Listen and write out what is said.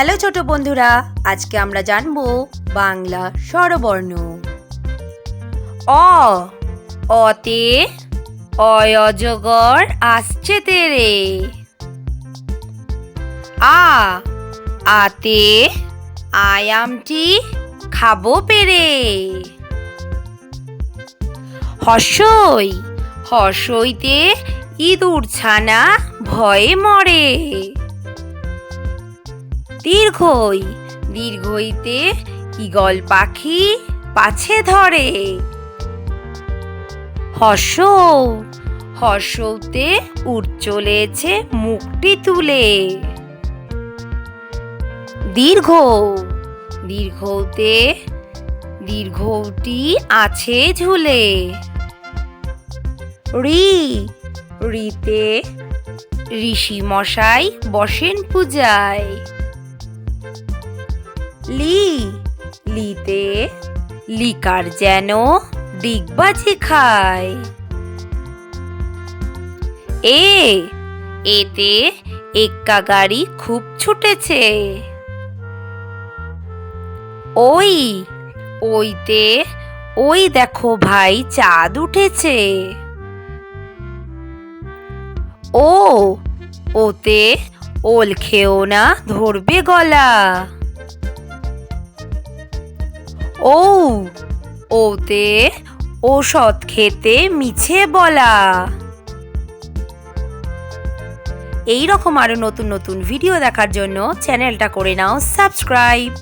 Hello ছোট বন্ধুরা, আজকে আমরা জানব বাংলা স্বরবর্ণ। অ, অতে অয় অজগর আসছে তেরে। আ, আতে আয়ামটি খাব পেরে। হসই হর্ষইতে ইঁদুর ছানা ভয়ে মরে। দীর্ঘই, দীর্ঘইতে ইগল পাখি পাছে ধরে। হর্ষ হর্ষতে উঠ চলেছে মুখটি তুলে। দীর্ঘ দীর্ঘতে, দীর্ঘটি আছে ঝুলে। রি, রিতে ঋষি মশাই বসেন পূজায়। লি। লিতে লিকার যেন ডিগবাজি খায়। এ, এতে এক্কা গাড়ি খুব ছুটেছে। ওই, ওইতে, ওই দেখো ভাই চাঁদ উঠেছে। ও, ওতে ওল খেও না ধরবে গলা। ও ওতে ঔষধ খেতে মিছে বলা। এই রকম আরও নতুন নতুন ভিডিও দেখার জন্য চ্যানেলটা করে নাও, সাবস্ক্রাইব।